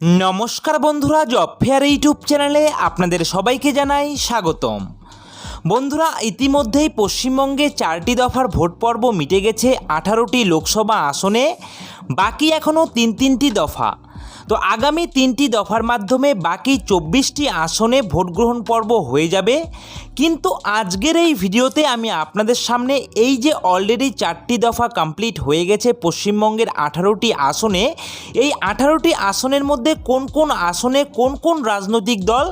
নমস্কার বন্ধুরা, job fair YouTube চ্যানেলে আপনাদের সবাইকে জানাই স্বাগতম। বন্ধুরা, ইতিমধ্যেই পশ্চিমবঙ্গে চারটি দফার ভোট পর্ব মিটে গেছে আঠারোটি লোকসভা আসনে, বাকি এখনও তিন তিনটি দফা। তো আগামী তিনটি দফার মাধ্যমে বাকি চব্বিশটি আসনে ভোট গ্রহণ পর্ব হয়ে যাবে। কিন্তু আজকের এই ভিডিওতে আমি আপনাদের সামনে এই যে অলরেডি চারটি দফা কমপ্লিট হয়ে গেছে পশ্চিমবঙ্গের আঠারোটি আসনে, এই আঠারোটি আসনের মধ্যে কোন কোন আসনে কোন কোন রাজনৈতিক দল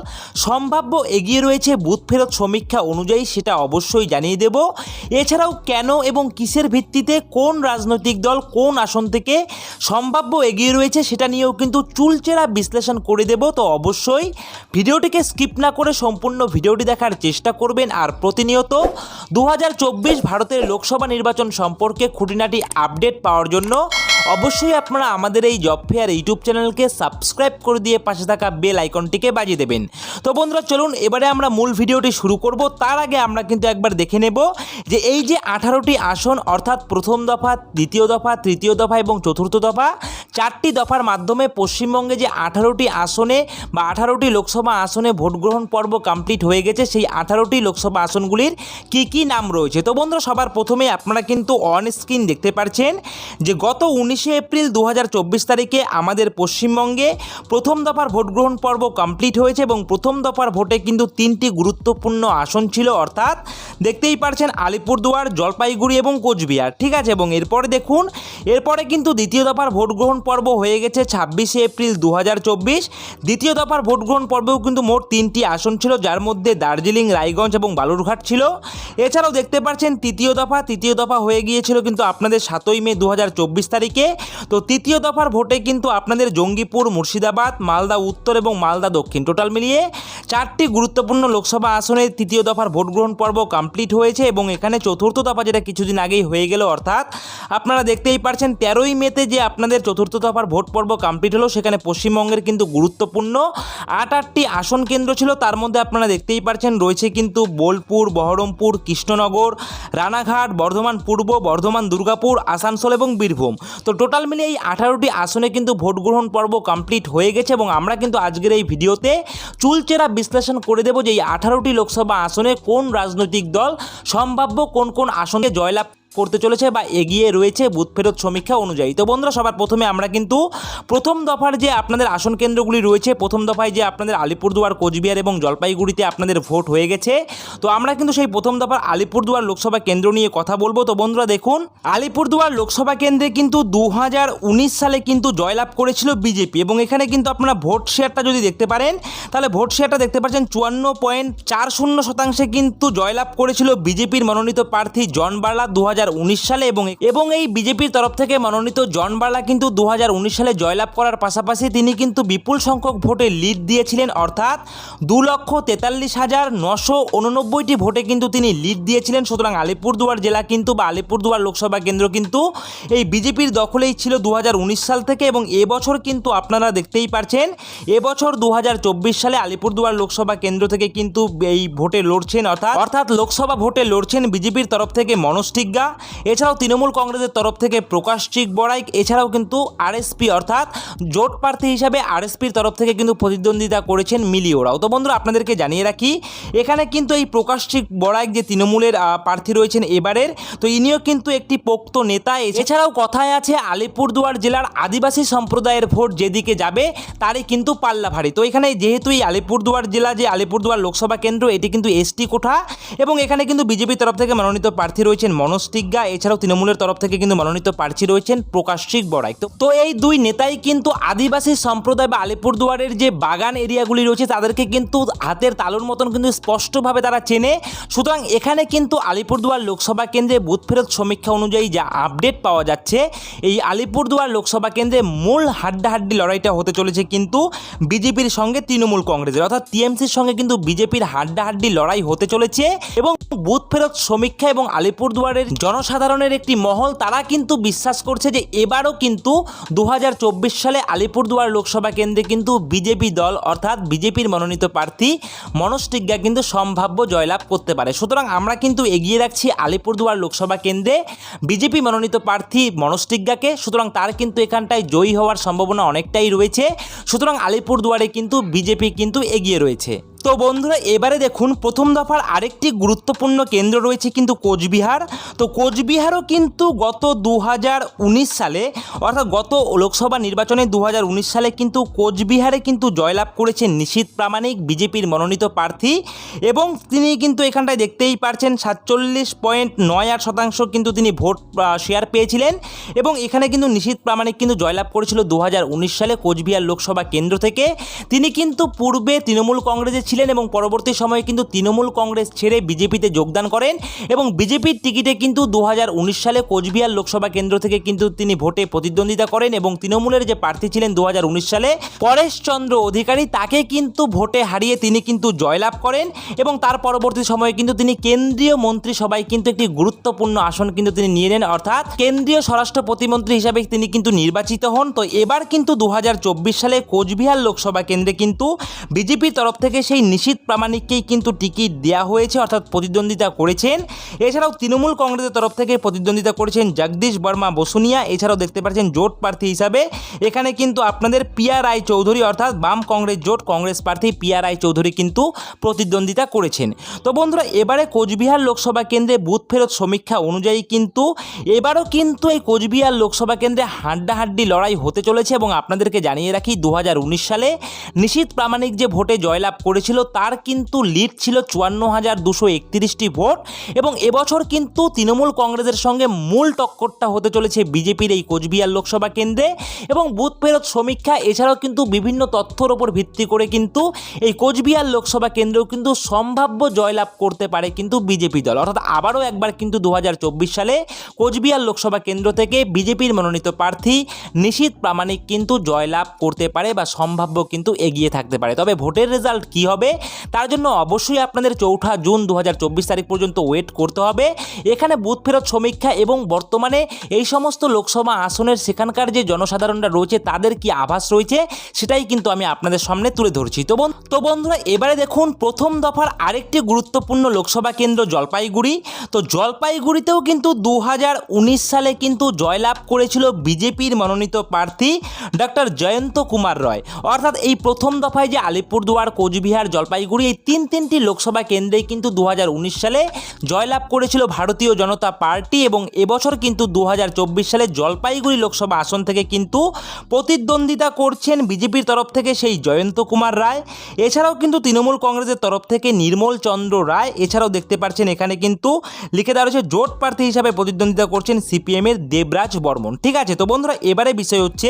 সম্ভাব্য এগিয়ে রয়েছে বুথ ফেরত সমীক্ষা অনুযায়ী সেটা অবশ্যই জানিয়ে দেব। এছাড়াও কেন এবং কিসের ভিত্তিতে কোন রাজনৈতিক দল কোন আসন থেকে সম্ভাব্য এগিয়ে রয়েছে সেটা নিয়েও কিন্তু চুলচেরা বিশ্লেষণ করে দেব, তো অবশ্যই ভিডিওটিকে স্কিপ না করে সম্পূর্ণ ভিডিওটি দেখার চেষ্টা করবেন আর প্রতিনিয়ত দু হাজার চব্বিশ ভারতের লোকসভা নির্বাচন সম্পর্কে খুঁটিনাটি আপডেট পাওয়ার জন্য অবশ্যই আপনারা আমাদের এই জব ফেয়ার ইউটিউব চ্যানেলকে সাবস্ক্রাইব করে দিয়ে পাশে থাকা বেল আইকনটিকে বাজিয়ে দেবেন। তো বন্ধুরা, চলুন এবারে আমরা মূল ভিডিওটি শুরু করব। তার আগে আমরা কিন্তু একবার দেখে নেব যে এই যে আঠারোটি আসন, অর্থাৎ প্রথম দফা, দ্বিতীয় দফা, তৃতীয় দফা এবং চতুর্থ দফা, চারটি দফার মাধ্যমে পশ্চিমবঙ্গে যে আঠারোটি আসনে বা আঠারোটি লোকসভা আসনে ভোট গ্রহণ পর্ব কমপ্লিট হয়ে গেছে, সেই আঠারোটি লোকসভা আসনগুলির কি কি নাম রয়েছে? তো বন্ধুরা, সবার প্রথমে আপনারা কিন্তু অন স্ক্রিন দেখতে পাচ্ছেন যে গত উনিশে এপ্রিল দু হাজার চব্বিশ তারিখে আমাদের পশ্চিমবঙ্গে প্রথম দফার ভোট গ্রহণ পর্ব কমপ্লিট হয়েছে এবং প্রথম দফার ভোটে কিন্তু তিনটি গুরুত্বপূর্ণ আসন ছিল, অর্থাৎ দেখতেই পারছেন আলিপুরদুয়ার, জলপাইগুড়ি এবং কোচবিহার। ঠিক আছে? এবং এরপরে দেখুন, এরপরে কিন্তু দ্বিতীয় দফার ভোট গ্রহণ পর্ব হয়ে গেছে ছাব্বিশে এপ্রিল দু হাজার চব্বিশ। দ্বিতীয় দফার ভোট গ্রহণ পর্বেও কিন্তু মোট তিনটি আসন ছিল, যার মধ্যে দার্জিলিং, রায়গঞ্জ এবং বালুরঘাট ছিল। এছাড়াও দেখতে পাচ্ছেন তৃতীয় দফা তৃতীয় দফা হয়ে গিয়েছিল কিন্তু আপনাদের সাতই মে দু হাজার চব্বিশ তারিখে। তো তৃতীয় দফার ভোটে কিন্তু আপনাদের জঙ্গিপুর, মুর্শিদাবাদ, মালদা উত্তর এবং মালদা দক্ষিণ টোটাল মিলিয়ে চারটি গুরুত্বপূর্ণ লোকসভা আসনে তৃতীয় দফার ভোট গ্রহণ পর্ব কমপ্লিট হয়েছে এবং এখানে চতুর্থ দফা যেটা কিছুদিন আগেই হয়ে গেল, অর্থাৎ আপনারা দেখতেই পারছেন তেরোই মেতে যে আপনাদের চতুর্থ দফার ভোট পর্ব কমপ্লিট হলো, সেখানে পশ্চিমবঙ্গের কিন্তু গুরুত্বপূর্ণ আট আটটি আসন কেন্দ্র ছিল, তার মধ্যে আপনারা দেখতেই পারছেন রয়েছে কিন্তু বোলপুর, বহরমপুর, কৃষ্ণনগর, রানাঘাট, বর্ধমান পূর্ব, বর্ধমান দুর্গাপুর, আসানসোল এবং বীরভূম। তো টোটাল মিলে এই আঠারোটি আসনে কিন্তু ভোট গ্রহণ পর্ব কমপ্লিট হয়ে গেছে এবং আমরা কিন্তু আজকের এই ভিডিওতে চুলচেরা বিশ্লেষণ করে দেব যে এই আঠারোটি লোকসভা আসনে কোন রাজনৈতিক দল সম্ভাব্য কোন কোন আসনে জয়লাভ করতে চলেছে বা এগিয়ে রয়েছে বুথ ফেরত সমীক্ষা অনুযায়ী। তো বন্ধুরা, সবার প্রথমে আমরা কিন্তু প্রথম দফার যে আপনাদের আসন কেন্দ্রগুলি রয়েছে, প্রথম দফায় যে আপনাদের আলিপুরদুয়ার, কোচবিহার এবং জলপাইগুড়িতে আপনাদের ভোট হয়ে গেছে। তো আমরা কিন্তু সেই প্রথম দফার আলিপুরদুয়ার লোকসভা কেন্দ্র নিয়ে কথা বলব। তো বন্ধুরা, দেখুন, আলিপুরদুয়ার লোকসভা কেন্দ্রে কিন্তু দু হাজার উনিশ সালে কিন্তু জয়লাভ করেছিল বিজেপি এবং এখানে কিন্তু আপনারা ভোট শেয়ারটা যদি দেখতে পারেন, তাহলে ভোট শেয়ারটা দেখতে পাচ্ছেন চুয়ান্ন পয়েন্ট চার শূন্য শতাংশে কিন্তু জয়লাভ করেছিল বিজেপির মনোনীত প্রার্থী জন বার্লা দু সালে এবং এবং এই বিজেপির তরফ থেকে মনোনীত জন বার্লা কিন্তু দু হাজার উনিশ সালে জয়লাভ করার পাশাপাশি তিনি কিন্তু বিপুল সংখ্যক ভোটে লিড দিয়েছিলেন। অর্থাৎ দু লক্ষ তেতাল্লিশ হাজার নশো উননব্বইটি ভোটে কিন্তু তিনি লিড দিয়েছিলেন। সুতরাং আলিপুরদুয়ার জেলা কিন্তু বা আলিপুরদুয়ার লোকসভা কেন্দ্র কিন্তু এই বিজেপির দখলেই ছিল দু হাজার উনিশ সাল থেকে এবং এবছর কিন্তু আপনারা দেখতেই পারছেন এবছর দু হাজার চব্বিশ সালে আলিপুরদুয়ার লোকসভা কেন্দ্র থেকে কিন্তু এই ভোটে লড়ছেন। অর্থাৎ অর্থাৎ লোকসভা ভোটে লড়ছেন বিজেপির তরফ থেকে মনোজ এছাড়াও তৃণমূল কংগ্রেসের তরফ থেকে প্রকাশ চিক বড়াইক এছাড়াও কিন্তু আরএসপি অর্থাৎ জোট প্রার্থী হিসাবে আরএসপির তরফ থেকে কিন্তু প্রতিদ্বন্দ্বিতা করেছেন মিলি ওরাও তো বন্ধুরা, আপনাদেরকে জানিয়ে রাখি, এখানে কিন্তু এই প্রকাশ চিক বড়াইক যে তৃণমূলের প্রার্থী রয়েছেন এবারের, তো ইনিও কিন্তু একটি পোক্ত নেতা। এছাড়াও কথায় আছে, আলিপুরদুয়ার জেলার আদিবাসী সম্প্রদায়ের ভোট যেদিকে যাবে, তারই কিন্তু পাল্লা ভারী তো এখানে যেহেতু এই আলিপুরদুয়ার জেলা যে আলিপুরদুয়ার লোকসভা কেন্দ্র, এটি কিন্তু এসটি কোঠা, এবং এখানে কিন্তু বিজেপির তরফ থেকে মনোনীত প্রার্থী রয়েছেন মনোজ টিগ্গা এছাড়াও তৃণমূলের তরফ থেকে কিন্তু মনোনীত প্রার্থী রয়েছেন প্রকাশ বড়াই। তো তো এই দুই নেতাই কিন্তু আদিবাসী সম্প্রদায় বা আলিপুরদুয়ারের যে বাগান এরিয়াগুলি রয়েছে, তাদেরকে কিন্তু হাতের তালুর মতন কিন্তু স্পষ্টভাবে তারা চেনে। সুতরাং এখানে কিন্তু আলিপুরদুয়ার লোকসভা কেন্দ্রে বুথ ফেরত সমীক্ষা অনুযায়ী যা আপডেট পাওয়া যাচ্ছে, এই আলিপুরদুয়ার লোকসভা কেন্দ্রে মূল হাড্ডাহাড্ডি লড়াইটা হতে চলেছে কিন্তু বিজেপির সঙ্গে তৃণমূল কংগ্রেসের। অর্থাৎ টিএমসির সঙ্গে কিন্তু বিজেপির হাড্ডাহাড্ডি লড়াই হতে চলেছে এবং বুথ ফেরত সমীক্ষা এবং আলিপুরদুয়ারের জনসাধারণের একটি মহল, তারা কিন্তু বিশ্বাস করছে যে এবারও কিন্তু দু হাজার চব্বিশ সালে আলিপুরদুয়ার লোকসভা কেন্দ্রে কিন্তু বিজেপি দল, অর্থাৎ বিজেপির মনোনীত প্রার্থী মনোজ টিগ্গা কিন্তু সম্ভাব্য জয়লাভ করতে পারে। সুতরাং আমরা কিন্তু এগিয়ে রাখছি আলিপুরদুয়ার লোকসভা কেন্দ্রে বিজেপি মনোনীত প্রার্থী মনোজ টিগ্গাকে। সুতরাং তার কিন্তু এখানটায় জয়ী হওয়ার সম্ভাবনা অনেকটাই রয়েছে। সুতরাং আলিপুরদুয়ারে কিন্তু বিজেপি কিন্তু এগিয়ে রয়েছে। তো বন্ধুরা, এবারে দেখুন, প্রথম দফার আরেকটি গুরুত্বপূর্ণ কেন্দ্র রয়েছে কিন্তু কোচবিহার। তো কোচবিহারও কিন্তু গত দু হাজার উনিশ সালে, অর্থাৎ গত লোকসভা নির্বাচনে দু হাজার উনিশ সালে কিন্তু কোচবিহারে কিন্তু জয়লাভ করেছেন নিশীত প্রামাণিক, বিজেপির মনোনীত প্রার্থী। এবং তিনি কিন্তু এখানটায় দেখতেই পারছেন, সাতচল্লিশ পয়েন্ট নয় আট শতাংশ কিন্তু তিনি ভোট শেয়ার পেয়েছিলেন। এবং এখানে কিন্তু নিশীত প্রামাণিক কিন্তু জয়লাভ করেছিল দু হাজার উনিশ সালে কোচবিহার লোকসভা কেন্দ্র থেকে। তিনি কিন্তু পূর্বে তৃণমূল কংগ্রেসে ছিলেন এবং পরবর্তী সময়ে কিন্তু তৃণমূল কংগ্রেস ছেড়ে বিজেপিতে যোগদান করেন এবং বিজেপির টিকিটে কিন্তু দু হাজার উনিশ সালে কোচবিহার লোকসভা কেন্দ্র থেকে কিন্তু তিনি ভোটে প্রতিদ্বন্দ্বিতা করেন এবং তৃণমূলের যে প্রার্থী ছিলেন দু হাজার উনিশ সালে পরেশচন্দ্র অধিকারী, তাকে কিন্তু ভোটে হারিয়ে তিনি কিন্তু জয়লাভ করেন এবং তার পরবর্তী সময়ে কিন্তু তিনি কেন্দ্রীয় মন্ত্রিসভায় কিন্তু একটি গুরুত্বপূর্ণ আসন কিন্তু তিনি নিয়ে নেন, অর্থাৎ কেন্দ্রীয় স্বরাষ্ট্র প্রতিমন্ত্রী হিসাবে তিনি কিন্তু নির্বাচিত হন। তো এবার কিন্তু দু হাজার চব্বিশ সালে কোচবিহার লোকসভা কেন্দ্রে কিন্তু বিজেপির তরফ থেকে সেই নিশীত প্রামাণিককেই কিন্তু টিকিট দেওয়া হয়েছে, অর্থাৎ প্রতিদ্বন্দ্বিতা করেছেন। এছাড়াও তৃণমূল কংগ্রেসের তরফ থেকে প্রতিদ্বন্দ্বিতা করেছেন জগদীশ বর্মা বসুনিয়া, এছাড়াও দেখতে পাচ্ছেন জোট প্রার্থী হিসাবে। এখানে কিন্তু আপনাদের পিয়া রায় চৌধুরী, অর্থাৎ বাম কংগ্রেস জোট কংগ্রেস প্রার্থী পিয়া রায় চৌধুরী কিন্তু প্রতিদ্বন্দ্বিতা করেছেন। তো বন্ধুরা, এবারে কোচবিহার লোকসভা কেন্দ্রে বুথ ফেরত সমীক্ষা অনুযায়ী কিন্তু এবারও কিন্তু এই কোচবিহার লোকসভা কেন্দ্রে হাড্ডাহাড্ডি লড়াই হতে চলেছে এবং আপনাদেরকে জানিয়ে রাখি, দু হাজার উনিশ সালে নিশীত প্রামাণিক যে ভোটে জয়লাভ করেছিল তার কিন্তু লিড ছিল চুয়ান্ন হাজার দুশো একত্রিশটি ভোট এবং এবছর কিন্তু তৃণমূল কংগ্রেসের সঙ্গে মূল টক্করটা হতে চলেছে বিজেপির এই কোচবিহার লোকসভা কেন্দ্রে এবং বুথ ফেরত সমীক্ষা, এছাড়াও কিন্তু বিভিন্ন তথ্যর ওপর ভিত্তি করে কিন্তু এই কোচবিহার লোকসভা কেন্দ্রেও কিন্তু সম্ভাব্য জয়লাভ করতে পারে কিন্তু বিজেপি দল। অর্থাৎ আবারও একবার কিন্তু দু হাজার চব্বিশ সালে কোচবিহার লোকসভা কেন্দ্র থেকে বিজেপির মনোনীত প্রার্থী নিশীত প্রামাণিক কিন্তু জয়লাভ করতে পারে বা সম্ভাব্য কিন্তু এগিয়ে থাকতে পারে। তবে ভোটের রেজাল্ট কী হবে? তার জন্য অবশ্যই আপনাদের চৌঠা জুন দু হাজার চব্বিশ তারিখ পর্যন্ত ওয়েট করতে হবে। এখানে বুথ ফেরত সমীক্ষা এবং বর্তমানে এই সমস্ত লোকসভা আসনের সেখানকার যে জনসাধারণরা রয়েছে, তাদের কি আভাস রয়েছে, সেটাই কিন্তু আমি আপনাদের সামনে তুলে ধরছি। তো তো বন্ধুরা, এবারে দেখুন, প্রথম দফার আরেকটি গুরুত্বপূর্ণ লোকসভা কেন্দ্র জলপাইগুড়ি। তো জলপাইগুড়িতেও কিন্তু দু হাজার উনিশ সালে কিন্তু জয়লাভ করেছিল বিজেপির মনোনীত প্রার্থী ডক্টর জয়ন্ত কুমার রয়। অর্থাৎ এই প্রথম দফায় যে আলিপুরদুয়ার, কোচবিহার জলপাইগুড়ি এই তিন তিনটি লোকসভা কেন্দ্রেই কিন্তু দু হাজার উনিশ সালে জয়লাভ করেছিল ভারতীয় জনতা পার্টি এবং এবছর কিন্তু দু হাজার চব্বিশ সালে জলপাইগুড়ি লোকসভা আসন থেকে কিন্তু প্রতিদ্বন্দ্বিতা করছেন বিজেপির তরফ থেকে সেই জয়ন্ত কুমার রায়। এছাড়াও কিন্তু তৃণমূল কংগ্রেসের তরফ থেকে নির্মল চন্দ্র রায়। এছাড়াও দেখতে পাচ্ছেন এখানে কিন্তু লিখে দেওয়া রয়েছে, জোট প্রার্থী হিসাবে প্রতিদ্বন্দ্বিতা করছেন সিপিএমের দেবরাজ বর্মন। ঠিক আছে, তো বন্ধুরা, এবারে বিষয় হচ্ছে,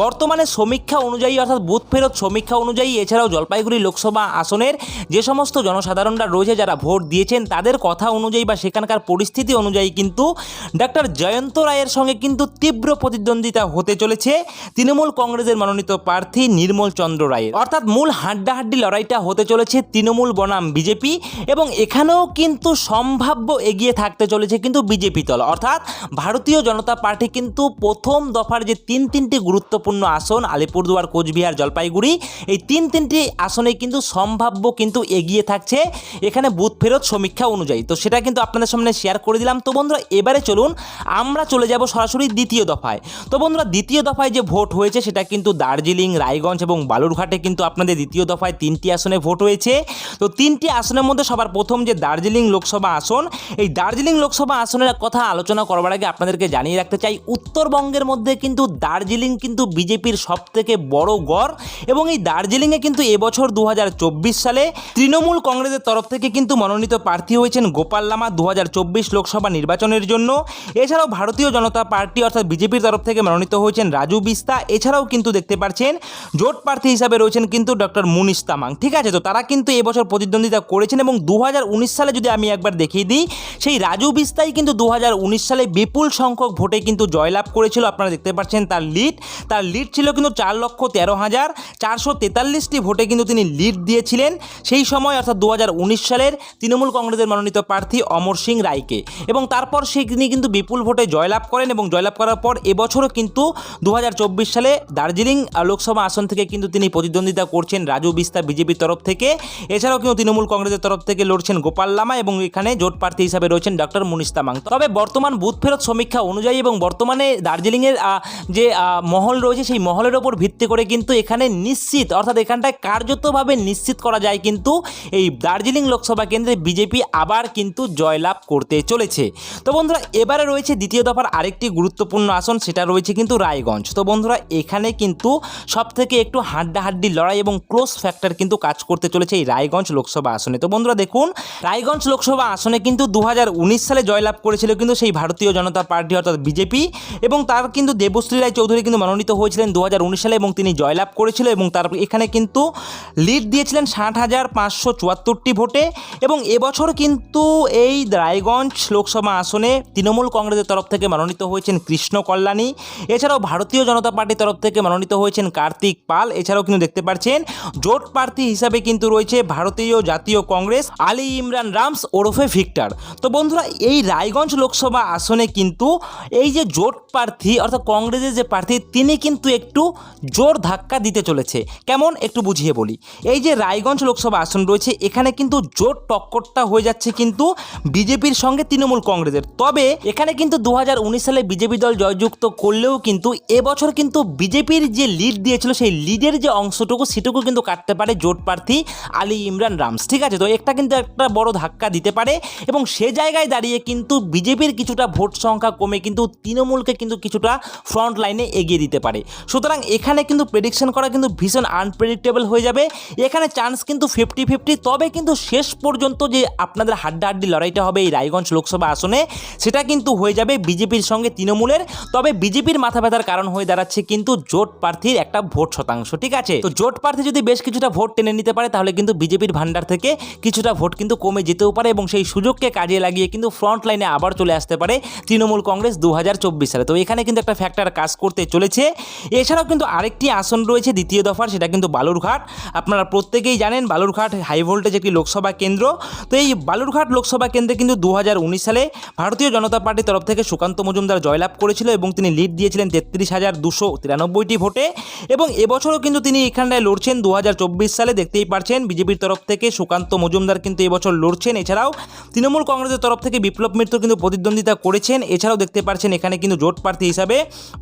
বর্তমানে সমীক্ষা অনুযায়ী, অর্থাৎ বুথ ফেরত সমীক্ষা অনুযায়ী, এছাড়াও জলপাইগুড়ি লোকসভা আসনের যে সমস্ত জনসাধারণরা রয়েছে যারা ভোট দিয়েছেন, তাদের কথা অনুযায়ী বা সেখানকার পরিস্থিতি অনুযায়ী কিন্তু ডক্টর জয়ন্ত রায়ের সঙ্গে কিন্তু তীব্র প্রতিদ্বন্দ্বিতা হতে চলেছে তৃণমূল কংগ্রেসের মনোনীত প্রার্থী নির্মল চন্দ্র রায়ের। অর্থাৎ মূল হাড্ডাহাড্ডি লড়াইটা হতে চলেছে তৃণমূল বনাম বিজেপি এবং এখানেও কিন্তু সম্ভাব্য এগিয়ে থাকতে চলেছে কিন্তু বিজেপি দল। অর্থাৎ ভারতীয় জনতা পার্টি কিন্তু প্রথম দফার যে তিন তিনটি গুরুত্বপূর্ণ আসন, আলিপুরদুয়ার, কোচবিহার, জলপাইগুড়ি, এই তিন তিনটি আসনে কিন্তু সম্ভাব্য কিন্তু এগিয়ে থাকছে এখানে বুথ ফেরত সমীক্ষা অনুযায়ী। তো সেটা কিন্তু আপনাদের সামনে শেয়ার করে দিলাম। তো বন্ধুরা, এবারে চলুন আমরা চলে যাব সরাসরি দ্বিতীয় দফায়। তো বন্ধুরা, দ্বিতীয় দফায় যে ভোট হয়েছে সেটা কিন্তু দার্জিলিং, রায়গঞ্জ এবং বালুরঘাটে কিন্তু আপনাদের দ্বিতীয় দফায় তিনটি আসনে ভোট হয়েছে। তো তিনটি আসনের মধ্যে সবার প্রথম যে দার্জিলিং লোকসভা আসন, এই দার্জিলিং লোকসভা আসনের কথা আলোচনা করবার আগে আপনাদেরকে জানিয়ে রাখতে চাই, উত্তরবঙ্গের মধ্যে কিন্তু দার্জিলিং কিন্তু বিজেপির সব থেকে বড় গড় এবং এই দার্জিলিংয়ে কিন্তু এবছর দু হাজার সালে তৃণমূল কংগ্রেসের তরফ থেকে কিন্তু মনোনীত প্রার্থী হয়েছেন গোপাল লামা দু হাজার চব্বিশ লোকসভা নির্বাচনের জন্য। এছাড়াও ভারতীয় জনতা পার্টি অর্থাৎ বিজেপির তরফ থেকে মনোনীত হয়েছেন রাজু বিস্তা। এছাড়াও কিন্তু দেখতে পাচ্ছেন জোট প্রার্থী হিসাবে রয়েছেন কিন্তু ডক্টর মুনিশ তামাং। ঠিক আছে, তো তারা কিন্তু এবছর প্রতিদ্বন্দ্বিতা করেছেন এবং দু হাজার উনিশ সালে যদি আমি একবার দেখিয়ে দিই, সেই রাজু বিস্তাই কিন্তু দু হাজার উনিশ সালে বিপুল সংখ্যক ভোটে কিন্তু জয়লাভ করেছিল। আপনারা দেখতে পাচ্ছেন তার লিড। তার লিড ছিল কিন্তু চার লক্ষ তেরো হাজার চারশো তেতাল্লিশটি ভোটে কিন্তু তিনি লিড দিয়েছিলেন সেই সময়, অর্থাৎ দু হাজার উনিশ সালের তৃণমূল কংগ্রেসের মনোনীত প্রার্থী অমর সিং রায়কে। এবং তারপর সে তিনি কিন্তু বিপুল ভোটে জয়লাভ করেন এবং জয়লাভ করার পর এবছরও কিন্তু দু হাজার চব্বিশ সালে দার্জিলিং লোকসভা আসন থেকে কিন্তু তিনি প্রতিদ্বন্দ্বিতা করছেন রাজু বিস্তার বিজেপির তরফ থেকে। এছাড়াও কিন্তু তৃণমূল কংগ্রেসের তরফ থেকে লড়ছেন গোপাল লামা এবং এখানে জোট প্রার্থী হিসাবে রয়েছেন ডক্টর মুনিশ তামাং। তবে বর্তমান বুথ ফেরত সমীক্ষা অনুযায়ী এবং বর্তমানে দার্জিলিংয়ের যে মহল রয়েছে সেই মহলের ওপর ভিত্তি করে কিন্তু এখানে নিশ্চিত, অর্থাৎ এখানটায় কার্যতভাবে নিশ্চিত করা যায় কিন্তু এই দার্জিলিং লোকসভা কেন্দ্রে বিজেপি আবার কিন্তু জয়লাভ করতে চলেছে। তো বন্ধুরা, এবারে রয়েছে দ্বিতীয় দফার আরেকটি গুরুত্বপূর্ণ আসন, সেটা রয়েছে কিন্তু রায়গঞ্জ। তো বন্ধুরা, এখানে কিন্তু সব থেকে একটু হাড্ডাহাড্ডি লড়াই এবং ক্লোজ ফ্যাক্টর কিন্তু কাজ করতে চলেছে এই রায়গঞ্জ লোকসভা আসনে। তো বন্ধুরা, দেখুন, রায়গঞ্জ লোকসভা আসনে কিন্তু দু হাজার উনিশ সালে জয়লাভ করেছিল কিন্তু সেই ভারতীয় জনতা পার্টি অর্থাৎ বিজেপি এবং তার কিন্তু দেবশ্রী রায় চৌধুরী কিন্তু মনোনীত হয়েছিলেন দু হাজার উনিশ সালে এবং তিনি জয়লাভ করেছিল এবং তার এখানে কিন্তু লিড দিয়েছিলেন ষাট হাজার পাঁচশো চুয়াত্তরটি ভোটে এবং এবছর কিন্তু এই রায়গঞ্জ লোকসভা আসনে তৃণমূল কংগ্রেসের তরফ থেকে মনোনীত হয়েছেন কৃষ্ণ কল্যাণী। এছাড়াও ভারতীয় জনতা পার্টির তরফ থেকে মনোনীত হয়েছেন কার্তিক পাল। এছাড়াও কিন্তু দেখতে পাচ্ছেন, জোট প্রার্থী হিসাবে কিন্তু রয়েছে ভারতীয় জাতীয় কংগ্রেস আলী ইমরান রামস ওরফে ভিক্টর। তো বন্ধুরা, এই রায়গঞ্জ লোকসভা আসনে কিন্তু এই যে জোট প্রার্থী, অর্থাৎ কংগ্রেসের যে প্রার্থী, তিনি কিন্তু একটু জোর ধাক্কা দিতে চলেছে। কেমন? একটু বুঝিয়ে বলি। এই যে রায়গঞ্জ লোকসভা আসন রয়েছে, এখানে কিন্তু জোট টক্করটা হয়ে যাচ্ছে কিন্তু বিজেপির সঙ্গে তৃণমূল কংগ্রেসের। তবে এখানে কিন্তু দু হাজার উনিশ সালে বিজেপি দল জয়যুক্ত করলেও কিন্তু এবছর কিন্তু বিজেপির যে লিড দিয়েছিল, সেই লিডের যে অংশটুকু, সেটুকু কিন্তু কাটতে পারে জোট প্রার্থী আলী ইমরান রামস, ঠিক আছে? তো একটা কিন্তু একটা বড় ধাক্কা দিতে পারে এবং সে জায়গায় দাঁড়িয়ে কিন্তু বিজেপির কিছুটা ভোট সংখ্যা কমে কিন্তু তৃণমূলকে কিন্তু কিছুটা ফ্রন্ট লাইনে এগিয়ে দিতে পারে। সুতরাং এখানে কিন্তু প্রেডিকশন করা কিন্তু ভীষণ আনপ্রেডিক্টেবল হয়ে যাবে। এখানে চান্স কিন্তু ফিফটি ফিফটি তবে কিন্তু শেষ পর্যন্ত যে আপনাদের হাড্ডাহাড্ডি লড়াইটা হবে এই রায়গঞ্জ লোকসভা আসনে, সেটা কিন্তু হয়ে যাবে বিজেপির সঙ্গে তৃণমূলের। তবে বিজেপির মাথা ব্যথার কারণ হয়ে দাঁড়াচ্ছে কিন্তু জোট প্রার্থীর একটা ভোট শতাংশ, ঠিক আছে? তো জোট প্রার্থী যদি বেশ কিছুটা ভোট টেনে নিতে পারে, তাহলে কিন্তু বিজেপির ভান্ডার থেকে কিছুটা ভোট কিন্তু কমে যেতেও পারে এবং সেই সুযোগকে কাজে লাগিয়ে কিন্তু ফ্রন্ট লাইনে আবার চলে আসতে পারে তৃণমূল কংগ্রেস দু সালে। তো এখানে কিন্তু একটা ফ্যাক্টর কাজ করতে চলেছে। এছাড়াও কিন্তু আরেকটি আসন রয়েছে, দ্বিতীয় দফার, সেটা কিন্তু বালুরঘাট। আপনারা প্রত্যেকেই জানেন বালুরঘাট হাই ভোল্টেজ একটি লোকসভা কেন্দ্র। তো এই বালুরঘাট লোকসভা কেন্দ্রে কিন্তু দু হাজার উনিশ সালে ভারতীয় জনতা পার্টির তরফ থেকে সুকান্ত মজুমদার জয়লাভ করেছিল এবং তিনি লিড দিয়েছিলেন তেত্রিশ হাজার দুশো তিরানব্বইটি ভোটে। এবং এবছরও কিন্তু তিনি এখানটায় লড়ছেন। দু হাজার চব্বিশ সালে দেখতেই পারছেন, বিজেপির তরফ থেকে সুকান্ত মজুমদার কিন্তু এবছর লড়ছেন। এছাড়াও তৃণমূল কংগ্রেসের তরফ থেকে বিপ্লব মিত্র কিন্তু প্রতিদ্বন্দ্বিতা করেছেন। এছাড়াও দেখতে পারছেন এখানে কিন্তু জোট প্রার্থী হিসাবে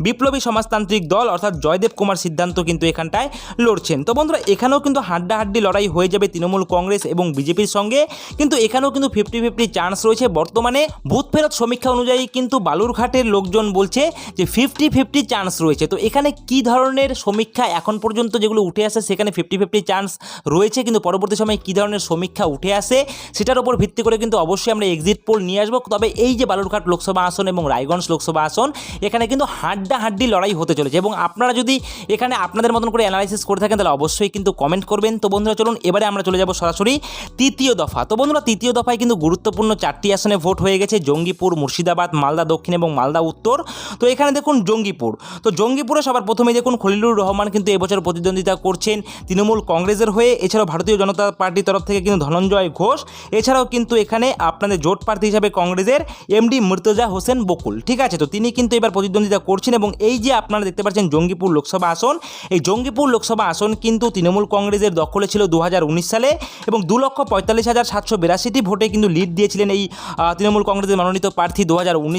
বিপ্লবী সমাজতান্ত্রিক দল অর্থাৎ জয়দেব কুমার সিদ্ধান্ত কিন্তু এখানটায় লড়ছেন। তো বন্ধুরা, এখানেও কিন্তু হাড্ডাহাড্ডি লড়াই হয়ে যাবে তৃণমূল কংগ্রেস এবং বিজেপির সঙ্গে। কিন্তু এখানেও কিন্তু ফিফটি ফিফটি চান্স রয়েছে। বর্তমানে ভূত ফেরত সমীক্ষা অনুযায়ী কিন্তু বালুরঘাটের লোকজন বলছে যে ফিফটি ফিফটি চান্স রয়েছে। তো এখানে কি ধরনের সমীক্ষা এখন পর্যন্ত যেগুলো উঠে আসে, সেখানে ফিফটি ফিফটি চান্স রয়েছে। কিন্তু পরবর্তী সময়ে কী ধরনের সমীক্ষা উঠে আসে, সেটার উপর ভিত্তি করে কিন্তু অবশ্যই আমরা এক্সিট পোল নিয়ে আসব। তবে এই যে বালুরঘাট লোকসভা আসন এবং রায়গঞ্জ লোকসভা আসন এখানে কিন্তু হাড্ডা হাড্ডি লড়াই হতে চলেছে এবং আপনারা যদি এখানে আপনাদের মতন করে অ্যানালাইসিস করে থাকেন, তাহলে অবশ্যই কিন্তু কমেন্ট করবেন। তো বন্ধুরা, চলুন, এবারে আমরা চলে যাব সরাসরি তৃতীয় দফা। তো বন্ধুরা, তৃতীয় দফায় কিন্তু গুরুত্বপূর্ণ চারটি আসনে ভোট হয়ে গেছে। জঙ্গিপুর, মুর্শিদাবাদ, মালদা দক্ষিণ এবং মালদা উত্তর। তো এখানে দেখুন জঙ্গিপুর। তো জঙ্গিপুরে সবার প্রথমেই দেখুন খলিলুর রহমান কিন্তু এবছর প্রতিদ্বন্দ্বিতা করছেন তৃণমূল কংগ্রেসের হয়ে। এছাড়াও ভারতীয় জনতা পার্টির তরফ থেকে কিন্তু ধনঞ্জয় ঘোষ। এছাড়াও কিন্তু এখানে আপনাদের জোট প্রার্থী হিসাবে কংগ্রেসের এমডি মুর্তজা হোসেন বকুল। ঠিক আছে, তো তিনি কিন্তু এবার প্রতিদ্বন্দ্বিতা করছেন এবং এই যে আপনারা দেখতে পাচ্ছেন জঙ্গিপুর লোকসভা আসন, এই জঙ্গিপুর লোকসভা আসন কিন্তু তৃণমূল কংগ্রেসের দখলে ছিল দু হাজার উনিশ সালে এবং দু লক্ষ পঁয়তাল্লিশ হাজার সাতশো বিরাশিটি ভোটে কিন্তু লিড দিয়েছিলেন এই তৃণমূল কংগ্রেসের মনোনীত প্রার্থী দু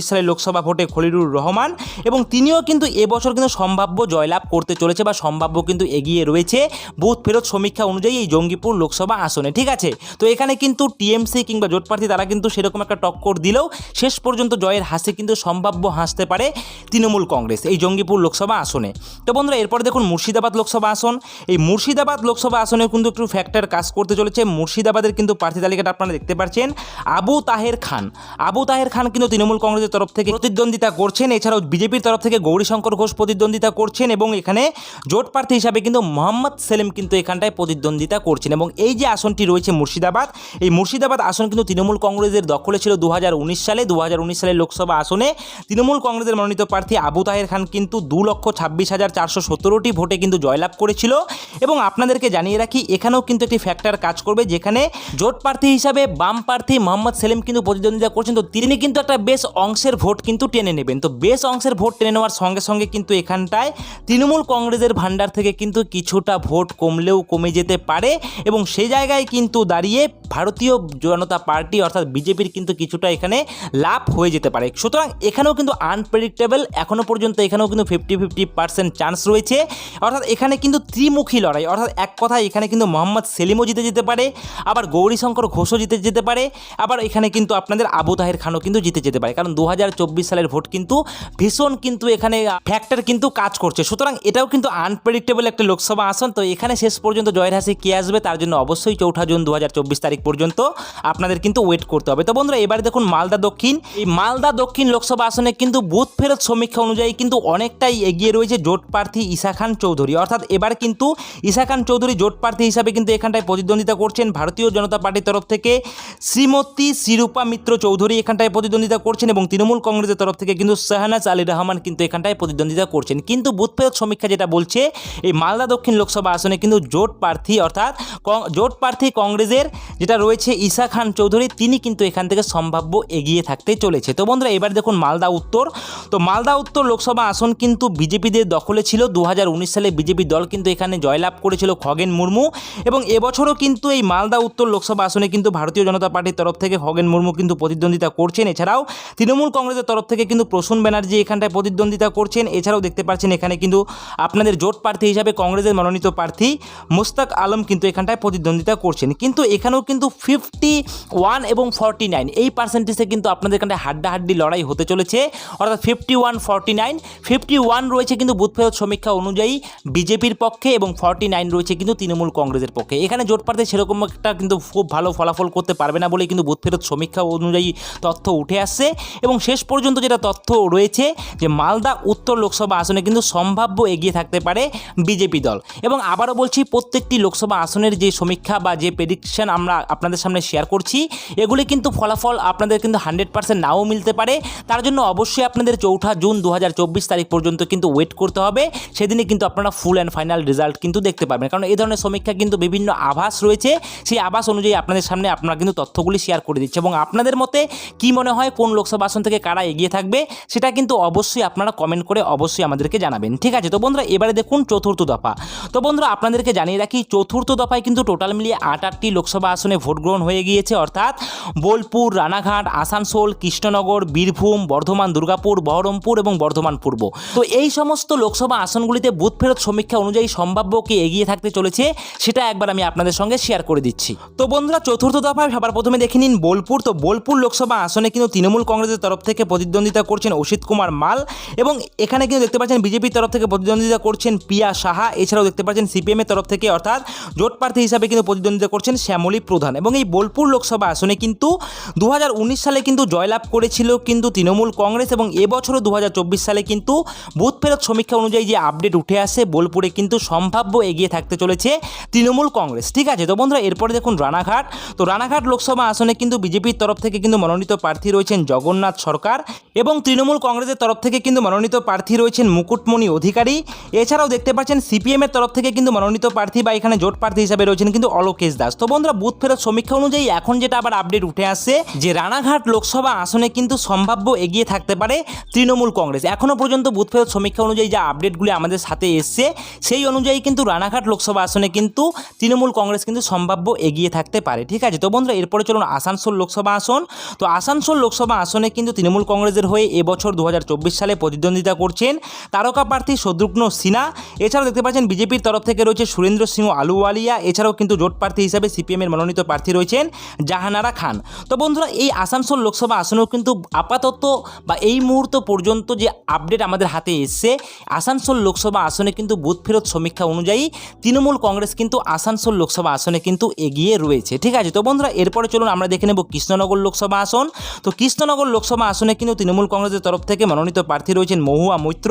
সালে লোকসভা ভোটে খলিরুর রহমান এবং তিনিও কিন্তু এবছর কিন্তু সম্ভাব্য জয়লাভ করতে চলেছে বা সম্ভাব্য কিন্তু এগিয়ে রয়েছে বুথ ফেরত সমীক্ষা অনুযায়ী এই জঙ্গিপুর লোকসভা আসনে, ঠিক আছে? তো এখানে কিন্তু টিএমসি কিংবা জোট প্রার্থী তারা কিন্তু সেরকম একটা টক্কর দিলেও শেষ পর্যন্ত জয়ের হাসি কিন্তু সম্ভাব্য হাসতে পারে তৃণমূল কংগ্রেস, এই জঙ্গিপুর লোকসভা আসনে। তো বন্ধুরা, এরপর দেখুন মুর্শিদাবাদ লোকসভা আসন। এই মুর্শিদাবাদ লোকসভা আসনে কিন্তু একটু ফ্যাক্টর কাজ করতে চলেছে। মুর্শিদাবাদের কিন্তু প্রার্থী তালিকাটা আপনারা দেখতে পাচ্ছেন। আবু তাহের খান। আবু তাহের খান কিন্তু তৃণমূল কংগ্রেসের তরফ থেকে প্রতিদ্বন্দ্বিতা করছেন। এছাড়াও বিজেপির তরফ থেকে গৌরীশঙ্কর ঘোষ প্রতিদ্বন্দ্বিতা করছেন এবং এখানে জোট প্রার্থী হিসাবে কিন্তু মোহাম্মদ সেলিম কিন্তু এখানটায় প্রতিদ্বন্দ্বিতা করছেন। এবং এই যে আসনটি রয়েছে মুর্শিদাবাদ, এই মুর্শিদাবাদ আসন কিন্তু তৃণমূল কংগ্রেসের দখলে ছিল দু হাজার উনিশ সালে। দু সালে লোকসভা আসনে তৃণমূল কংগ্রেসের মনোনীত প্রার্থী আবু তাহের খান কিন্তু দু লক্ষ ছাব্বিশ হাজার চারশো সতেরোটি ভোটে কিন্তু জয়লাভ করেছিল এবং আপনাদেরকে জানিয়ে রাখি, এখানেও কিন্তু একটি ফ্যাক্টর কাজ করবে যেখানে জোট প্রার্থী হিসাবে বাম প্রার্থী মোহাম্মদ সেলিম কিন্তু প্রতিদ্বন্দ্বিতা করছেন। তো তিনি কিন্তু একটা বেশ অংশের ভোট কিন্তু টেনে নেবেন। তো বেশ অংশের ভোট টেনে নেওয়ার সঙ্গে সঙ্গে কিন্তু এখানটায় তৃণমূল কংগ্রেসের ভান্ডার থেকে কিন্তু কিছুটা ভোট কমলেও কমে যেতে পারে এবং সেই জায়গায় কিন্তু দাঁড়িয়ে ভারতীয় জনতা পার্টি অর্থাৎ বিজেপির কিন্তু কিছুটা এখানে লাভ হয়ে যেতে পারে। সুতরাং এখানেও কিন্তু আনপ্রেডিক্টেবল এখনও পর্যন্ত এখানেও কিন্তু ফিফটি ফিফটি পার্সেন্ট চান্স রয়েছে। অর্থাৎ এখানে কিন্তু ত্রিমুখী লড়াই, অর্থাৎ এক কথায় এখানে কিন্তু মোহাম্মদ সেলিমও জিতে যেতে পারে, আবার গৌরীশঙ্কর ঘোষও জিতে যেতে পারে, আবার এখানে কিন্তু আপনাদের আবু তাহের খানও কিন্তু জিতে যেতে পারে। কারণ দু হাজার চব্বিশ সালের ভোট কিন্তু ভীষণ কিন্তু এখানে ফ্যাক্টর কিন্তু কাজ করছে। সুতরাং এটাও কিন্তু আনপ্রেডিক্টেবল একটা লোকসভা আসন, তো এখানে শেষ পর্যন্ত জয়ের হাসি কে আসবে তার জন্য অবশ্যই চৌঠা জুন দু হাজার চব্বিশ তারিখ পর্যন্ত আপনাদের কিন্তু ওয়েট করতে হবে। তো বন্ধুরা, এবারে দেখুন মালদা দক্ষিণ। এই মালদা দক্ষিণ লোকসভা আসনে কিন্তু বুথ ফেরত সমীক্ষা অনুযায়ী কিন্তু অনেকটাই এগিয়ে রয়েছে জোট প্রার্থী ঈশা খান চৌধুরী। অর্থাৎ এবার কিন্তু ঈশা খান চৌধুরী জোট প্রার্থী হিসাবে কিন্তু এখানটায় প্রতিদ্বন্দ্বিতা করছেন ভারতীয় জনতা পার্টির তরফ থেকে শ্রীমতী শিরূপা মিত্র চৌধুরী এখানটায় প্রতিদ্বন্দ্বিতা করছেন এবং তৃণমূল কংগ্রেসের তরফ থেকে কিন্তু শাহনাজ আলী রহমান কিন্তু এখানটায় প্রতিদ্বন্দ্বিতা করছেন। কিন্তু বুথ ফেরত সমীক্ষা যেটা বলছে, এই মালদা দক্ষিণ লোকসভা আসনে কিন্তু জোট প্রার্থী অর্থাৎ জোট প্রার্থী কংগ্রেসের যেটা রয়েছে ঈশা খান চৌধুরী, তিনি কিন্তু এখান থেকে সম্ভাব্য এগিয়ে থাকতে চলেছে। তো বন্ধুরা, এবার দেখুন মালদা উত্তর। তো মালদা উত্তর লোকসভা আসন কিন্তু বিজেপিদের দখলে ছিল। দু হাজার উনিশ সালে বিজেপি দল কিন্তু এখানে জয়লাভ করেছিল খগেন মুর্মু এবং এবছরও কিন্তু এই মালদা উত্তর লোকসভা আসনে কিন্তু ভারতীয় জনতা পার্টির তরফ থেকে খগেন মুর্মু কিন্তু প্রতিদ্বন্দ্বিতা করছেন। এছাড়াও তৃণমূল কংগ্রেসের তরফ থেকে কিন্তু প্রসূন ব্যানার্জি এখানটায় প্রতিদ্বন্দ্বিতা করছেন। এছাড়াও দেখতে পাচ্ছেন এখানে কিন্তু আপনাদের জোট প্রার্থী হিসাবে কংগ্রেসের মনোনীত প্রার্থী মুস্তাক আলম কিন্তু এখানটায় প্রতিদ্বন্দ্বিতা করছেন। কিন্তু এখানেও কিন্তু ফিফটি ওয়ান এবং ফর্টি নাইন এই পার্সেন্টেজে কিন্তু আপনাদের এখানটায় হাড্ডাহাড্ডি লড়াই হতে চলেছে। অর্থাৎ fifty one forty nine, fifty one রয়েছে কিন্তু বুথ ফেরত সমীক্ষা অনুযায়ী বিজেপির পক্ষে এবং ফর্টি নাইন রয়েছে কিন্তু তৃণমূল কংগ্রেসের পক্ষে। এখানে জোট প্রার্থী সেরকম একটা কিন্তু খুব ভালো ফলাফল করতে পারবে না বলে কিন্তু বুথ ফেরত সমীক্ষা অনুযায়ী তথ্য উঠে আসছে। এবং শেষ পর্যন্ত যেটা তথ্য রয়েছে যে মালদা উত্তর লোকসভা আসনে কিন্তু সম্ভাব্য এগিয়ে থাকতে পারে বিজেপি দল। এবং আবারও বলছি, প্রত্যেকটি লোকসভা আসনের যে সমীক্ষা বা যে প্রেডিকশন আমরা আপনাদের সামনে শেয়ার করছি, এগুলি কিন্তু ফলাফল আপনাদের কিন্তু হান্ড্রেড পার্সেন্ট নাও মিলতে পারে। তার জন্য অবশ্যই আপনাদের চৌঠা জুন দু হাজার চব্বিশ তারিখ পর্যন্ত কিন্তু ওয়েট করতে হবে। সেদিনে কিন্তু আপনারা ফুল অ্যান্ড ফাইনাল রেজাল্ট কিন্তু দেখতে পাবেন। কারণ এই ধরনের সমীক্ষা কিন্তু বিভিন্ন আভাস রয়েছে। সেই আভাস অনুযায়ী আপনাদের সামনে আপনারা কিন্তু তথ্যগুলি শেয়ার করে দিচ্ছে এবং আপনাদের মতে কি মনে হয় কোন লোকসভা আসন থেকে কারা এগিয়ে থাকবে, সেটা কিন্তু অবশ্যই আপনারা কমেন্ট করে অবশ্যই আমাদেরকে জানাবেন। ঠিক আছে, তো বন্ধুরা, এবারে দেখুন চতুর্থ দফা। তো বন্ধুরা, আপনাদেরকে জানিয়ে রাখি, চতুর্থ দফায় কিন্তু টোটাল মিলিয়ে আট আটটি লোকসভা আসনে ভোট গ্রহণ হয়ে গিয়েছে। অর্থাৎ বোলপুর, রানাঘাট, আসানসোল, কৃষ্ণনগর, বীরভূম, বর্ধমান, দুর্গাপুর বহরমপুর এবং বর্ধমান পূর্ব। তো এই সমস্ত লোকসভা আসনগুলিতে বুথ ফেরত সমীক্ষা অনুযায়ী সম্ভাব্য কে এগিয়ে থাকতে চলেছে, সেটা একবার আমি আপনাদের সঙ্গে শেয়ার করে দিচ্ছি। তো বন্ধুরা, চতুর্থ দফায় সবার প্রথমে দেখে নিন বোলপুর। তো বোলপুর লোকসভা আসনে কিন্তু তৃণমূল কংগ্রেসের তরফ থেকে প্রতিদ্বন্দ্বিতা করছেন অসিত কুমার মাল এবং এখানে কিন্তু দেখতে পাচ্ছেন বিজেপির তরফ থেকে প্রতিদ্বন্দ্বিতা করছেন পিয়া সাহা। এছাড়াও দেখতে পাচ্ছেন সিপিএমের তরফ থেকে অর্থাৎ জোট প্রার্থী হিসাবে কিন্তু প্রতিদ্বন্দ্বিতা করছেন শ্যামলী প্রধান। এবং এই বোলপুর লোকসভা আসনে কিন্তু দু হাজার উনিশ সালে কিন্তু জয়লাভ করেছিল কিন্তু তৃণমূল কংগ্রেস এবং এবছরও দু সালে কিন্তু বুথ ফেরত সমীক্ষা অনুযায়ী যে আপডেট উঠে আসে, বোলপুরে কিন্তু সম্ভাব্য এগিয়ে থাকতে চলেছে তৃণমূল কংগ্রেস। ঠিক আছে, তো বন্ধুরা, এরপরে দেখুন রানাঘাট। তো রানাঘাট লোকসভা আসনে কিন্তু বিজেপির তরফ থেকে কিন্তু মনোনীত প্রার্থী রয়েছেন জগন্নাথ সরকার এবং তৃণমূল কংগ্রেসের তরফ থেকে কিন্তু মনোনীত প্রার্থী রয়েছেন মুকুটমণি অধিকারী। এছাড়াও দেখতে পাচ্ছেন সিপিএমের তরফ থেকে কিন্তু মনোনীত প্রার্থী বা এখানে জোট প্রার্থী হিসাবে রয়েছেন কিন্তু অলোকেশ দাস। তো বন্ধুরা, বুথ ফেরত সমীক্ষা অনুযায়ী এখন যেটা আবার আপডেট উঠে আসছে যে রানাঘাট লোকসভা আসনে কিন্তু সম্ভাব্য এগিয়ে থাকতে পারে তৃণমূল কংগ্রেস। এখনও পর্যন্ত বুথ ফেরত সমীক্ষা অনুযায়ী যা আপডেটগুলি আমাদের সাথে এসছে, সেই অনুযায়ী কিন্তু রানাঘাট লোকসভা আসনে কিন্তু তৃণমূল কংগ্রেস কিন্তু সম্ভাব্য এগিয়ে থাকতে পারে, ঠিক আছে? তো বন্ধুরা, এরপরে চলুন আসানসোল লোকসভা আসন। তো আসানসোল লোকসভা আসনে কিন্তু তৃণমূল কংগ্রেসের হয়ে এবছর দু হাজার চব্বিশ সালে প্রতিদ্বন্দ্বিতা করছেন তারকা প্রার্থী শত্রুঘ্ন সিনহা। এছাড়াও দেখতে পাচ্ছেন, বিজেপির তরফ থেকে রয়েছে সুরেন্দ্র সিংহ আলুওয়ালিয়া। এছাড়াও কিন্তু জোট প্রার্থী হিসাবে সিপিএমের মনোনীত প্রার্থী রয়েছেন জাহানারা খান। তো বন্ধুরা, এই আসানসোল লোকসভা আসনেও কিন্তু আপাতত বা এই মুহূর্ত পর্যন্ত যে আপডেট আমাদের হাতে এসছে, আসানসোল লোকসভা আসনে কিন্তু বুথ ফেরত সমীক্ষা অনুযায়ী তৃণমূল কংগ্রেস কিন্তু আসানসোল লোকসভা আসনে কিন্তু এগিয়ে রয়েছে। ঠিক আছে, তো বন্ধুরা, এরপরে চলুন আমরা দেখে নেব কৃষ্ণনগর লোকসভা আসন। তো কৃষ্ণনগর লোকসভা আসনে কিন্তু তৃণমূল কংগ্রেসের তরফ থেকে মনোনীত প্রার্থী রয়েছেন মহুয়া মৈত্র।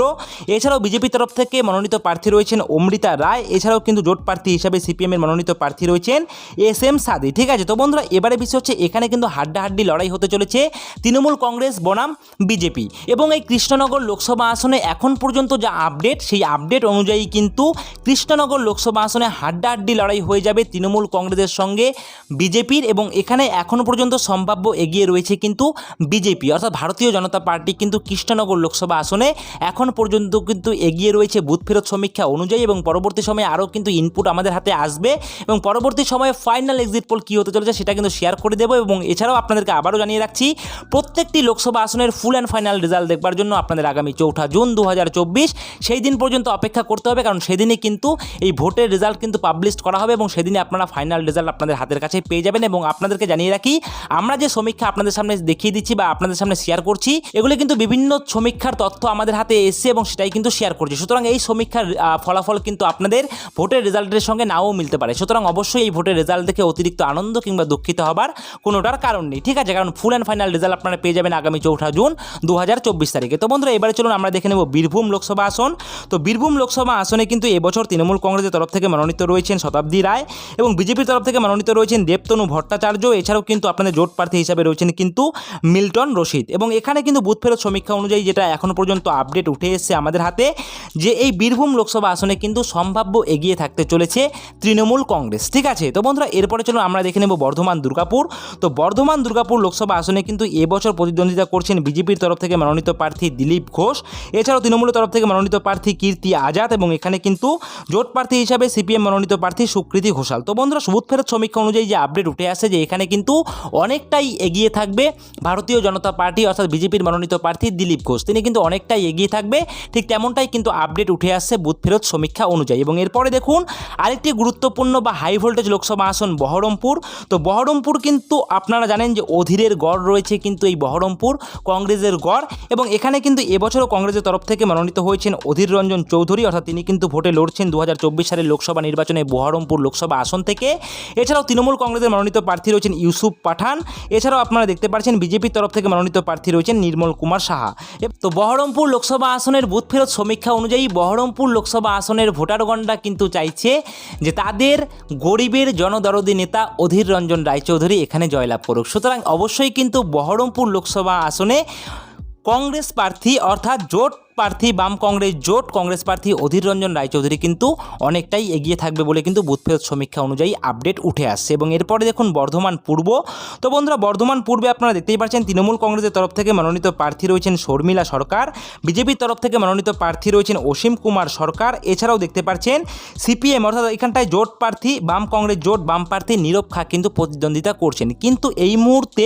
এছাড়াও বিজেপির তরফ থেকে মনোনীত প্রার্থী রয়েছেন অমৃতা রায়। এছাড়াও কিন্তু জোট প্রার্থী হিসাবে সিপিএমের মনোনীত প্রার্থী রয়েছেন এস এম সাদি। ঠিক আছে, তো বন্ধুরা, এবারে বিষয় হচ্ছে এখানে কিন্তু হাড্ডাহাড্ডি লড়াই হতে চলেছে তৃণমূল কংগ্রেস, বনাম, বিজেপি। এবং এই কৃষ্ণনগর লোকসভা আসনে এখন পর্যন্ত যা আপডেট সেই আপডেট অনুযায়ী কিন্তু কৃষ্ণনগর লোকসভা আসনে হাড্ডা হাড্ডাহাড্ডি লড়াই হয়ে যাবে তৃণমূল কংগ্রেসের সঙ্গে, বিজেপির এবং এখানে এখন পর্যন্ত সম্ভাব্য এগিয়ে রয়েছে কিন্তু বিজেপি, অর্থাৎ ভারতীয় জনতা পার্টি কিন্তু কৃষ্ণনগর লোকসভা আসনে এখন পর্যন্ত কিন্তু এগিয়ে রয়েছে বুথ ফেরত সমীক্ষা অনুযায়ী এবং পরবর্তী সময়ে আরও কিন্তু ইনপুট আমাদের হাতে আসবে এবং পরবর্তী সময়ে ফাইনাল এক্সিট পোল কী হতে চলেছে সেটা কিন্তু শেয়ার করে দেবো এবং এছাড়াও আপনাদেরকে আবারও জানিয়ে রাখছি, প্রত্যেকটি লোকসভা আসনের ফুল অ্যান্ড ফাইনাল রেজাল্ট দেখবার জন্য আপনাদের আগামী চৌঠা জুন দু হাজার চব্বিশ সেই দিন পর্যন্ত অপেক্ষা করতে হবে। কারণ সেদিনই কিন্তু এই ভোটের রেজাল্ট কিন্তু পাবলিশ করা হবে এবং সেদিনে আপনারা ফাইনাল রেজাল্ট আপনাদের হাতের কাছে পেয়ে যাবেন এবং আপনাদেরকে জানিয়ে রাখি, আমরা যে সমীক্ষা আপনাদের সামনে দেখিয়ে দিচ্ছি বা আপনাদের সামনে শেয়ার করছি, এগুলো কিন্তু বিভিন্ন সমীক্ষার তথ্য আমাদের হাতে এসছে এবং সেটাই কিন্তু শেয়ার করছি। সুতরাং এই সমীক্ষার ফলাফল কিন্তু আপনাদের ভোটের রেজাল্টের সঙ্গে নাও মিলতে পারে। সুতরাং অবশ্যই এই ভোটের রেজাল্ট দেখে অতিরিক্ত আনন্দ কিংবা দুঃখিত হবার কোনোটার কারণ নেই। ঠিক আছে? কারণ ফুল অ্যান্ড ফাইনাল রেজাল্ট আপনারা পেয়ে যাবেন আগামী চৌঠা জুন দু তারিখে। তো বন্ধুরা, এবারে চলুন আমরা দেখে নেব বীরভূম লোকসভা আসন। তো বীরভূম লোকসভা আসনে কিন্তু এবছর তৃণমূল কংগ্রেসের তরফ থেকে মনোনীত রয়েছেন শতাব্দী রায় এবং বিজেপির তরফ থেকে মনোনীত রয়েছেন দেবতনু ভট্টাচার্য। এছাড়াও কিন্তু আপনাদের জোট প্রার্থী হিসাবে রয়েছেন কিন্তু মিল্টন রশিদ। এবং এখানে কিন্তু বুথ ফেরত সমীক্ষা অনুযায়ী যেটা এখনও পর্যন্ত আপডেট উঠে এসেছে আমাদের হাতে, যে এই বীরভূম লোকসভা আসনে কিন্তু সম্ভাব্য এগিয়ে থাকতে চলেছে তৃণমূল কংগ্রেস। ঠিক আছে? তো বন্ধুরা, এরপরে চলুন আমরা দেখে নেব বর্ধমান দুর্গাপুর। তো বর্ধমান দুর্গাপুর লোকসভা আসনে কিন্তু এবছর প্রতিদ্বন্দ্বিতা করছেন বিজেপির তরফ থেকে মনোনীত প্রার্থী দিলীপ ঘোষ। এছাড়াও তৃণমূলের তরফ থেকে মনোনীত প্রার্থী কীর্তি আজাদ এবং এখানে কিন্তু জোট প্রার্থী হিসাবে সিপিএম মনোনীত প্রার্থী সুকৃতি ঘোষাল। তো বন্ধুরা, সুবোধ ফেরত সমীক্ষা অনুযায়ী যে আপডেট উঠে আসে যে এখানে কিন্তু অনেকটাই এগিয়ে থাকবে ভারতীয় জনতা পার্টি অর্থাৎ বিজেপির মনোনীত প্রার্থী দিলীপ ঘোষ। তিনি কিন্তু অনেকটাই এগিয়ে থাকবে, ঠিক তেমনটাই কিন্তু আপডেট উঠে আসছে বুথ ফেরত সমীক্ষা অনুযায়ী। এবং এরপরে দেখুন, আরেকটি গুরুত্বপূর্ণ বা হাই ভোল্টেজ লোকসভা আসন বহরমপুর। তো বহরমপুর কিন্তু আপনারা জানেন যে অধীরের গড় রয়েছে কিন্তু এই বহরমপুর কংগ্রেসের গড়। এবং এখানে কিন্তু এবছরও কংগ্রেসের তরফ থেকে মনোনীত হয়েছেন অধীর রঞ্জন চৌধুরী, অর্থাৎ তিনি কিন্তু ভোটে লড়ছেন দু হাজার চব্বিশ সালের লোকসভা নির্বাচনে বহরমপুর লোকসভা আসন থেকে। এছাড়াও তৃণমূল কংগ্রেসের মনোনীত প্রার্থী রয়েছেন ইউসুফ পাঠান। এছাড়াও আপনারা দেখতে পাচ্ছেন বিজেপির তরফ থেকে মনোনীত প্রার্থী রয়েছেন নির্মল কুমার সাহা। তো বহরমপুর লোকসভা আসনের বুথ ফেরত সমীক্ষা অনুযায়ী বহরমপুর লোকসভা আসনের ভোটারগণরা কিন্তু চাইছে যে তাদের গরিবের জনদরদি নেতা অধীর রঞ্জন রায়চৌধুরী এখানে জয়লাভ করুক। সুতরাং অবশ্যই কিন্তু বহরমপুর লোকসভা আসনে কংগ্রেস প্রার্থী অর্থাৎ জোট প্রার্থী, বাম কংগ্রেস জোট, কংগ্রেস প্রার্থী অধীর রঞ্জন রায়চৌধুরী কিন্তু অনেকটাই এগিয়ে থাকবে বলে কিন্তু বুথ ফেরত সমীক্ষা অনুযায়ী আপডেট উঠে আসছে। এবং এরপরে দেখুন বর্ধমান পূর্ব। তো বন্ধুরা, বর্ধমান পূর্বে আপনারা দেখতেই পাচ্ছেন, তৃণমূল কংগ্রেসের তরফ থেকে মনোনীত প্রার্থী রয়েছেন শর্মিলা সরকার। বিজেপির তরফ থেকে মনোনীত প্রার্থী রয়েছেন অসীম কুমার সরকার। এছাড়াও দেখতে পাচ্ছেন সিপিএম, অর্থাৎ এখানটায় জোট প্রার্থী, বাম কংগ্রেস জোট, বাম প্রার্থী নীরব খা কিন্তু প্রতিদ্বন্দ্বিতা করছেন। কিন্তু এই মুহূর্তে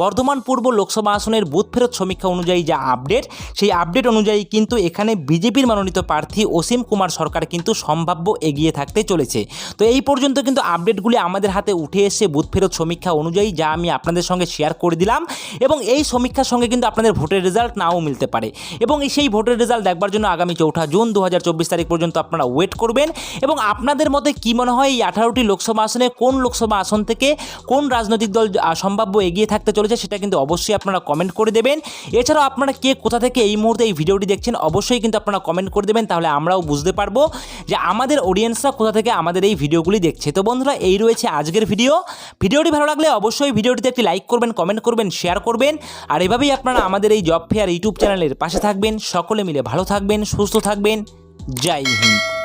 বর্ধমান পূর্ব লোকসভা আসনের বুথ ফেরত সমীক্ষা অনুযায়ী যা আপডেট, সেই আপডেট অনুযায়ী কিন্তু এখানে বিজেপির মনোনীত প্রার্থী অসীম কুমার সরকার কিন্তু সম্ভাব্য এগিয়ে থাকতে চলেছে। তো এই পর্যন্ত কিন্তু আপডেটগুলি আমাদের হাতে উঠে এসে বুথ ফেরত সমীক্ষা অনুযায়ী, যা আমি আপনাদের সঙ্গে শেয়ার করে দিলাম এবং এই সমীক্ষার সঙ্গে কিন্তু আপনাদের ভোটের রেজাল্ট নাও মিলতে পারে। এবং এই সেই ভোটের রেজাল্ট দেখবার জন্য আগামী চৌঠা জুন দু হাজার চব্বিশ তারিখ পর্যন্ত আপনারা ওয়েট করবেন এবং আপনাদের মতে কী মনে হয় এই আঠারোটি লোকসভা আসনে কোন লোকসভা আসন থেকে কোন রাজনৈতিক দল সম্ভাব্য এগিয়ে থাকতে চলেছে সেটা কিন্তু অবশ্যই আপনারা কমেন্ট করে দেবেন। এছাড়াও আপনারা কে কোথা থেকে এই মুহূর্তে এই ভিডিওটি দেখছেন, অবশ্যই কিন্তু আপনারা কমেন্ট করে দেবেন, তাহলে আমরাও বুঝতে পারব যে আমাদের অডিয়েন্সরা কোথা থেকে আমাদের এই ভিডিওগুলি দেখছে। তো বন্ধুরা, এই রয়েছে আজকের ভিডিও। ভিডিওটি ভালো লাগলে অবশ্যই ভিডিওটিতে একটি লাইক করবেন কমেন্ট করবেন শেয়ার করবেন। আর এভাবেই আপনারা আমাদের এই জব ফেয়ার ইউটিউব চ্যানেলের পাশে থাকবেন। সকলে মিলে ভালো থাকবেন, সুস্থ থাকবেন। জয় হিন্দ।